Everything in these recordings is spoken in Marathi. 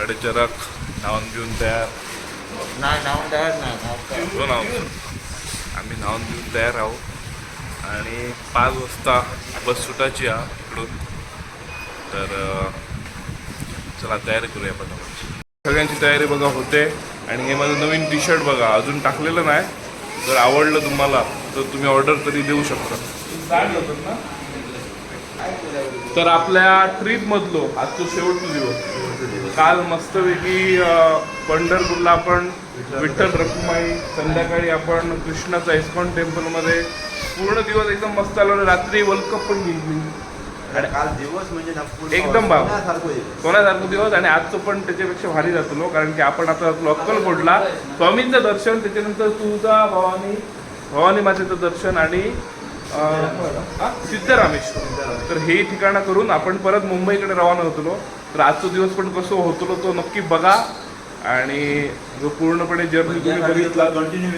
अडचरक नावून घेऊन तयार. हो नाव. आम्ही नावून घेऊन तयार आहोत. आणि पाच वाजता बस सुटायची आहे इकडून. तर चला तयारी करूया पटापट. सगळ्यांची तयारी बघा होते. आणि हे माझं नवीन टी शर्ट बघा अजून टाकलेलं नाही. जर आवडलं तुम्हाला तर तुम्ही ऑर्डर तरी देऊ शकता. ना? तर आपल्या ट्रिप मधलो आजचो शेवटचा दिवस. काल मस्तपैकी पंढरपूरला आपण विठ्ठल रखुमाई संध्याकाळी आपण कृष्णाचा इस्कॉन टेम्पलमध्ये पूर्ण दिवस एकदम मस्त आलो आणि रात्री वर्ल्ड कप पण जिंकली. आणि काल दिवस म्हणजे एकदम भाव. सोन्यासारखं दिवस. आणि आजचं पण त्याच्यापेक्षा भारी जातो कारण की आपण आता जातो अक्कलकोटला स्वामींचं दर्शन त्याच्यानंतर तुळजा भवानी भवानी मातेचं दर्शन आणि सिद्धरामेश्वर. तर हे ठिकाणं करून आपण परत मुंबईकडे रवाना होतो तर आजचा दिवस पण कसं होतो तो नक्की बघा. आणि जो पूर्णपणे जर्नी तुम्ही बघितला कंटिन्यू.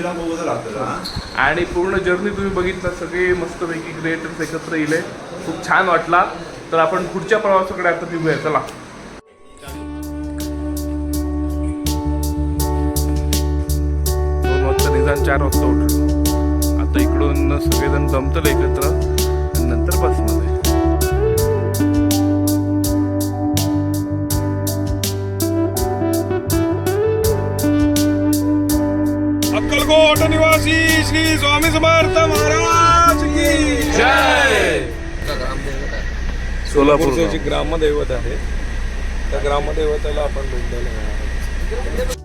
आणि पूर्ण जर्नी तुम्ही बघितला सगळे मस्तपैकी क्रिएटर्स एकत्र येले. खूप छान वाटला. तर आपण पुढच्या प्रवासाकडे आता निघूया. चला. दोन वाजता निदान चार वाजता उठलो. आता इकडून सगळेजण जमतले एकत्र. नंतर बसमध्ये. अक्कलकोट निवासी श्री स्वामी समर्थ महाराज की जय! सोलापूर सोलापूरची ग्रामदैवत आहे त्या ग्रामदैवताला आपण भेट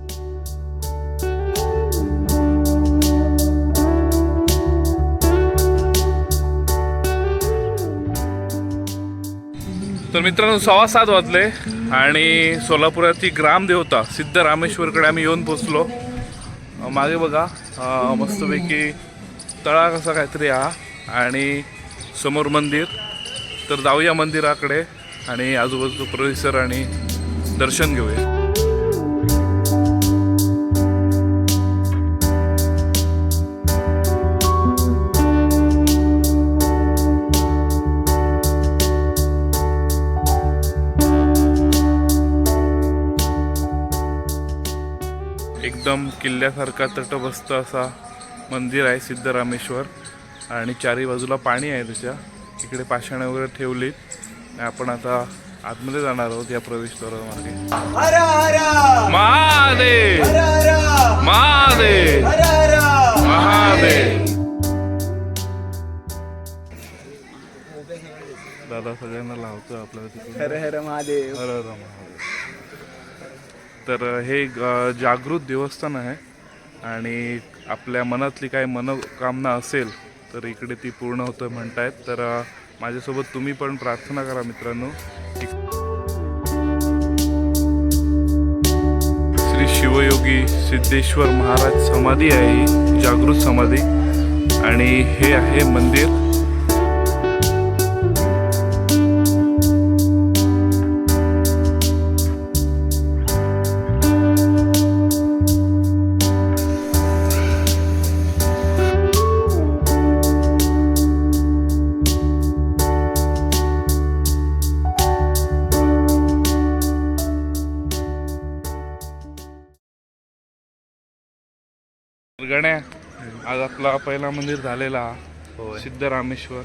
तर मित्रांनो सव्वा सात वाजले आणि सोलापुराची ग्रामदेवता सिद्ध रामेश्वरकडे आम्ही येऊन पोचलो. मागे बघा मस्तपैकी तळा कसा काहीतरी हा आणि समोर मंदिर. तर जाऊया मंदिराकडे आणि आजूबाजू परिसर आणि दर्शन घेऊया. एकदम किल्ल्यासारखा तटबस्त असा मंदिर आहे सिद्धरामेश्वर. आणि चारी बाजूला पाणी आहे त्याच्या. इकडे पाषाणं वगैरे ठेवलीत. आपण आता आतमध्ये जाणार आहोत या प्रवेशद्वारामार्गे हर महादेव! हर हर! महादेव! हर हर! महादेव! दादा सगळ्यांना लावतो आपल्याला हर हर महादेव. हर हर महादेव. तर हे जागृत देवस्थान आहे आणि आपल्या मनातली काय मनोकामना असेल तर इकडे ती पूर्ण होतं म्हणतायत. तर माझ्यासोबत तुम्ही पण प्रार्थना करा मित्रांनो. श्री शिवयोगी सिद्धेश्वर महाराज समाधी आहे जागृत समाधी. आणि हे आहे मंदिर. गण्या. आज आपला पहिला मंदिर झालेला. सिद्धरामेश्वर.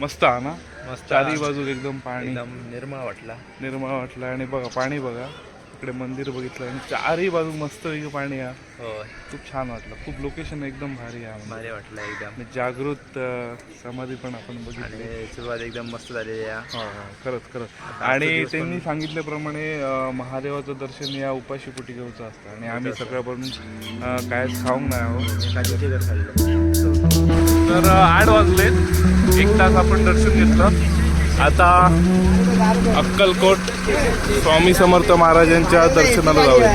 मस्त हा ना? मस्त चारी बाजू एकदम पाणी. एकदम निर्मळ वाटला. निर्मळ वाटलं. आणि बघा पाणी बघा. इकडे मंदिर बघितलं आणि चारही बाजू मस्त पाणी आहे. हो खूप छान वाटलं. खूप लोकेशन एकदम भारी आहे भारी वाटलं एकदम. आणि जागृत अं, समाधी पण आपण बघितली. आणि सुरुवात एकदम मस्त झालेली आहे हो. हो खरंच खरंच. आणि त्यांनी सांगितल्याप्रमाणे अं, महादेवाचं दर्शन या उपाशी पोटिकेचं असतं. आणि आम्ही सकाळपासून अं, कायच खाऊन नाही आहोत. खाल्लं. तर आठ वाजलेत. एक तास आपण दर्शन घेतलं. आता अक्कलकोट स्वामी समर्थ महाराजांच्या दर्शनाला जाऊया.